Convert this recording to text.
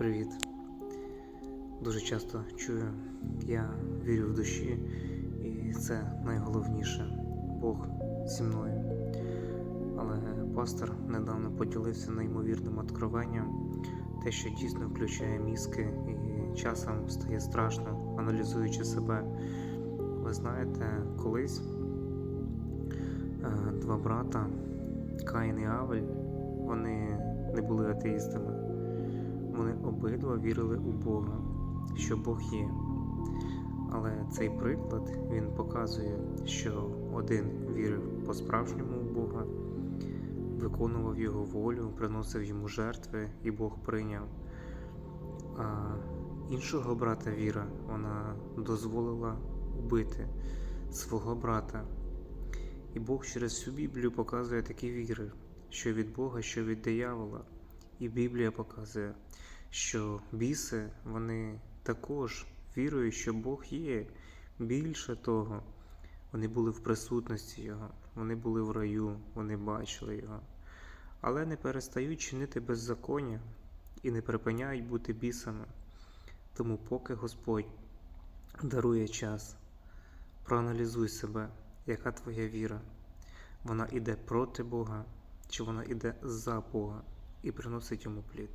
Привіт. Дуже часто чую, я вірю в душі, і це найголовніше. Бог зі мною. Але пастор недавно поділився неймовірним откровенням, те, що дійсно включає мізки, і часом стає страшно, аналізуючи себе. Ви знаєте, колись е, два брата, Каїн і Авель, вони не були атеїстами. Вони обидва вірили у Бога, що Бог є. Але цей приклад він показує, що один вірив по-справжньому у Бога, виконував його волю, приносив йому жертви, і Бог прийняв. А іншого брата віра вона дозволила убити свого брата. І Бог через всю Біблію показує такі віри, що від Бога, що від диявола. І Біблія показує, що біси вони також вірують, що Бог є. Більше того, вони були в присутності Його, вони були в раю, вони бачили Його, але не перестають чинити беззаконня і не припиняють бути бісами. Тому, поки Господь дарує час, проаналізуй себе, яка твоя віра. Вона йде проти Бога, чи вона йде за Бога і приносить йому плід.